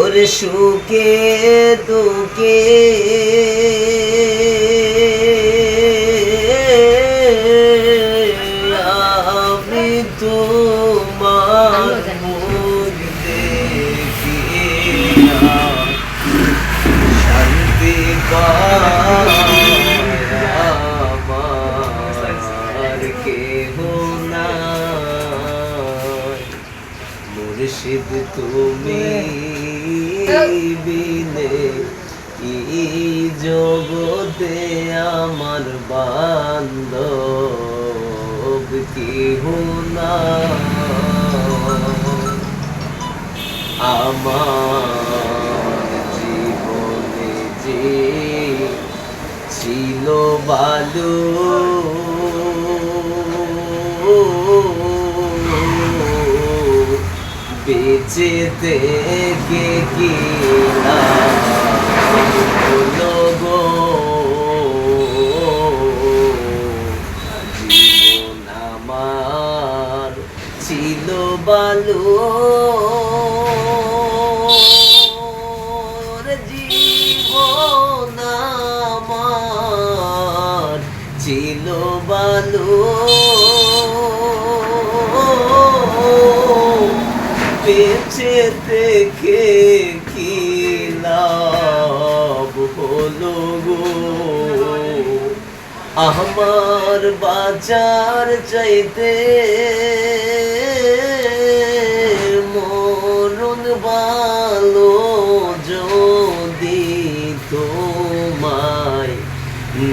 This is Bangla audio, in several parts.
ওরে সুখে দুঃখে আমি তোমার মুখ দেখিয়া শান্তি আমার কেহ নাই। মুর্শিদ তুমি বিনে এই জগতে আমার বান্ধব নাই। আমার জীবনে যে ছিল বালু বেঁচে থেকে কি ছিল বালু। জীবন আমার ছিল বালু। থেকে কি লাভ হলো গো? আমার বাজার চাইতে মরণ ভালো যদি তোমায়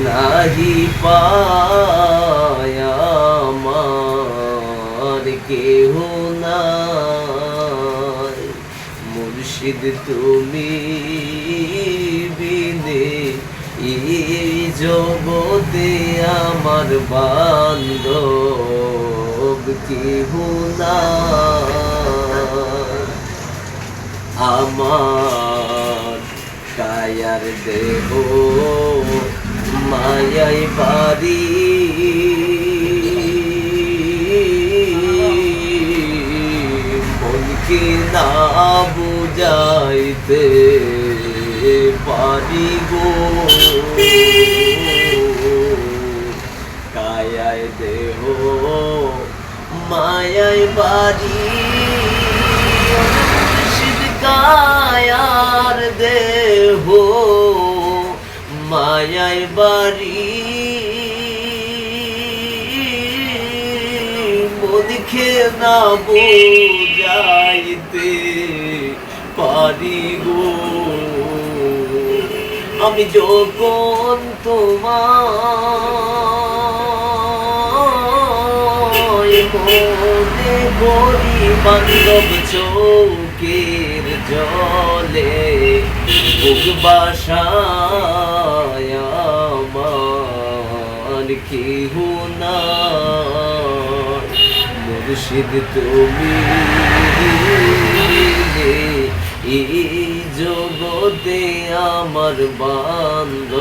নাহি পায়, আমার কেহ নাই। মুর্শিদ তুমি বিনে এই জগতে আমার বান্ধব কেহ নাই। আমার কায়ার দেহ মায়াই বাড়ি। মনকে না বুঝাইতে পারি গো। কায়ায় দেহ মায়াই বাড়ি মুর্শিদ কায়ার দেহ মায়াই বাড়ি মদিখে না বোঝাইতে পারি গো। আমি যখন তোমায় মনে বান্ধব চৌকের জলে, বুক বাসায় আমার কেহ না মুর্শিদ তুমি এই জগতে আমার বান্ধব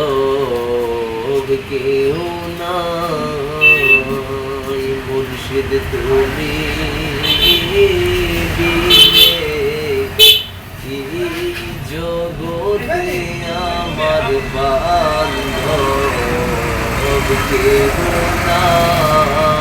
কেউ নাই। মুর্শিদ তুমি জগতে আমার বান্ধব কেউ নাই।